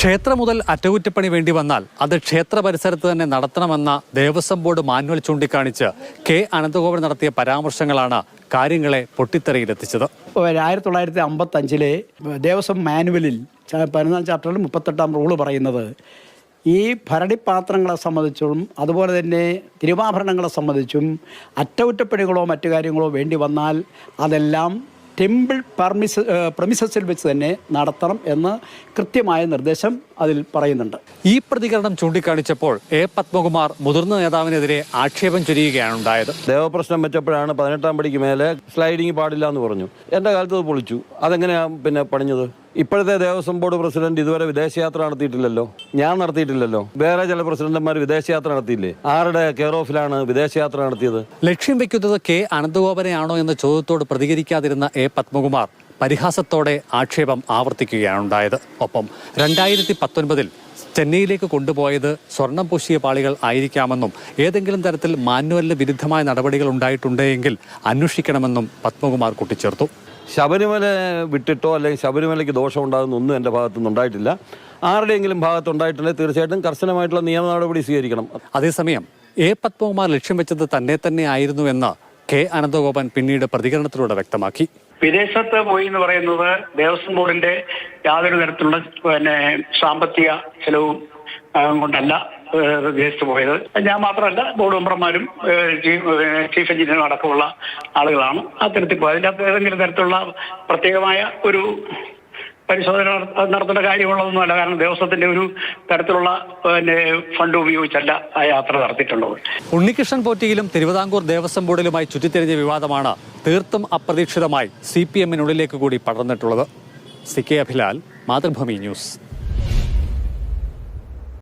ക്ഷേത്രം മുതൽ അറ്റകുറ്റപ്പണി വേണ്ടി വന്നാൽ അത് ക്ഷേത്ര പരിസരത്ത് തന്നെ നടത്തണമെന്ന ദേവസ്വം ബോർഡ് മാനുവൽ ചൂണ്ടിക്കാണിച്ച് കെ അനന്തഗോപൻ നടത്തിയ പരാമർശങ്ങളാണ് കാര്യങ്ങളെ പൊട്ടിത്തെറിയിലെത്തിച്ചത്. ആയിരത്തി തൊള്ളായിരത്തി അമ്പത്തഞ്ചിലെ ദേവസ്വം മാനുവലിൽ പതിനൊന്നാം ചാപ്റ്ററിൽ മുപ്പത്തെട്ടാം റൂൾ പറയുന്നത് ഈ ഭരണിപ്പാത്രങ്ങളെ സംബന്ധിച്ചും അതുപോലെ തന്നെ തിരുവാഭരണങ്ങളെ സംബന്ധിച്ചും അറ്റകുറ്റപ്പണികളോ മറ്റു കാര്യങ്ങളോ വേണ്ടി വന്നാൽ അതെല്ലാം ടെമ്പിൾ പെർമിസ് പ്രമിസസിൽ വെച്ച് തന്നെ നടത്തണം എന്ന് കൃത്യമായ നിർദ്ദേശം അതിൽ പറയുന്നുണ്ട്. ഈ പ്രതികരണം ചൂണ്ടിക്കാണിച്ചപ്പോൾ എ പത്മകുമാർ മുതിർന്ന നേതാവിനെതിരെ ആക്ഷേപം ചൊരിയുകയാണ് ഉണ്ടായത്. ദേവപ്രശ്നം വെച്ചപ്പോഴാണ് പതിനെട്ടാം പടിക്ക് മേലെ സ്ലൈഡിങ് പാടില്ല എന്ന് പറഞ്ഞു. എന്റെ കാലത്ത് അത് പൊളിച്ചു. അതെങ്ങനെയാ പിന്നെ പണിഞ്ഞത്? ഇപ്പോഴത്തെ ദേവസ്വം ബോർഡ് പ്രസിഡന്റ് ഇതുവരെ വിദേശയാത്ര നടത്തിയിട്ടില്ലല്ലോ? ഞാൻ നടത്തിയിട്ടില്ലല്ലോ. വേറെ ചില പ്രസിഡന്റുമാർ വിദേശയാത്ര നടത്തിയില്ലേ? ആരുടെ കെയർ ഓഫിലാണ് വിദേശയാത്ര നടത്തിയത്? ലക്ഷ്യം വെക്കുന്നത് കെ അനന്തഗോപനെയാണോ എന്ന ചോദ്യത്തോട് പ്രതികരിക്കാതിരുന്ന എ പത്മകുമാർ പരിഹാസത്തോടെ ആക്ഷേപം ആവർത്തിക്കുകയാണ് ഉണ്ടായത് ഒപ്പം രണ്ടായിരത്തി പത്തൊൻപതിൽ ചെന്നൈയിലേക്ക് കൊണ്ടുപോയത് സ്വർണം പൂശിയ പാളികൾ ആയിരിക്കാമെന്നും ഏതെങ്കിലും തരത്തിൽ മാനുവലിന് വിരുദ്ധമായ നടപടികൾ ഉണ്ടായിട്ടുണ്ടെങ്കിൽ അന്വേഷിക്കണമെന്നും പത്മകുമാർ കൂട്ടിച്ചേർത്തു. ശബരിമല വിട്ടിട്ടോ അല്ലെങ്കിൽ ശബരിമലയ്ക്ക് ദോഷം ഉണ്ടാകുന്നൊന്നും എന്റെ ഭാഗത്തുനിന്ന് ഉണ്ടായിട്ടില്ല. ആരുടെയെങ്കിലും ഭാഗത്തുണ്ടായിട്ടുണ്ടെങ്കിൽ തീർച്ചയായിട്ടും കർശനമായിട്ടുള്ള നിയമ നടപടി സ്വീകരിക്കണം. അതേസമയം എ പത്മകുമാർ ലക്ഷ്യം വെച്ചത് തന്നെ തന്നെ ആയിരുന്നുവെന്ന് കെ അനന്തഗോപാൻ പിന്നീട് പ്രതികരണത്തിലൂടെ വ്യക്തമാക്കി. വിദേശത്ത് പോയി എന്ന് പറയുന്നത് ദേവസ്വം ബോർഡിന്റെ യാതൊരു തരത്തിലുള്ള പിന്നെ സാമ്പത്തിക ചെലവും കൊണ്ടല്ല വിദേശത്ത് പോയത്. ഞാൻ മാത്രമല്ല ബോർഡ് മെമ്പർമാരും ചീഫ് എഞ്ചിനീയറും അടക്കമുള്ള ആളുകളാണ് അത്തരത്തിൽ പോയത്. അതിന്റെ അകത്ത് ഏതെങ്കിലും തരത്തിലുള്ള പ്രത്യേകമായ ഒരു പരിശോധന നട- നടത്തേണ്ട കാര്യമുള്ളതൊന്നുമല്ല. കാരണം ദേവസ്വത്തിന്റെ ഒരു തരത്തിലുള്ള പിന്നെ ഫണ്ട് ഉപയോഗിച്ചല്ല ആ യാത്ര നടത്തിയിട്ടുള്ളത്. ഉണ്ണികൃഷ്ണൻ പോറ്റിയിലും തിരുവിതാംകൂർ ദേവസ്വം ബോർഡിലുമായി ചുറ്റിത്തിരിഞ്ഞ വിവാദമാണ് തീർത്തും അപ്രതീക്ഷിതമായി സി പി എമ്മിനുള്ളിലേക്ക് കൂടി പടർന്നിട്ടുള്ളത്. C K Abhilal Mathrubhumi news.